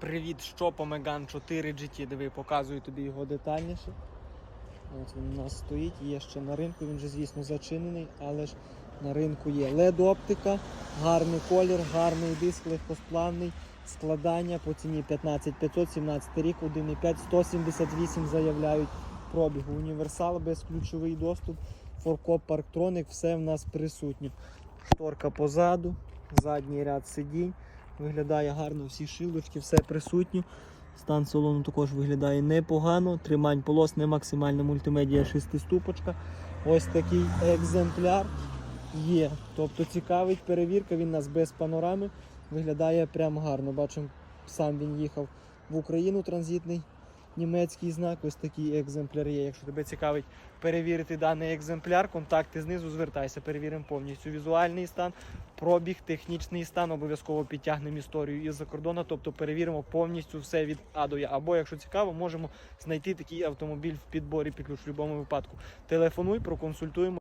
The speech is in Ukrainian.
Привіт, що по Megane 4 GT. Диви, показую тобі його детальніше. От він у нас стоїть, є ще на ринку, він же, звісно, зачинений, але ж на ринку є LED-оптика, гарний колір, гарний диск, легкосплавний, складання по ціні 15 500, 17 рік, 1,5, 178 заявляють пробігу. Універсал, безключовий доступ, форкоп, парктроник, все в нас присутнє. Шторка позаду, задній ряд сидінь. Виглядає гарно, всі шилочки, все присутнє. Стан салону також виглядає непогано. Тримань полос, не максимальна мультимедія шестиступочка. Ось такий екземпляр є. Тобто цікавить перевірка, він у нас без панорами. Виглядає прям гарно. Бачимо, сам він їхав в Україну транзитний німецький знак. Ось такий екземпляр є. Якщо тебе цікавить перевірити даний екземпляр, контакти знизу звертайся, перевіримо повністю візуальний стан, пробіг, технічний стан, обов'язково підтягнемо історію із-за кордону, тобто перевіримо повністю все від А до Я. Або, якщо цікаво, можемо знайти такий автомобіль в підборі під ключ в будь-якому випадку. Телефонуй, проконсультуємо.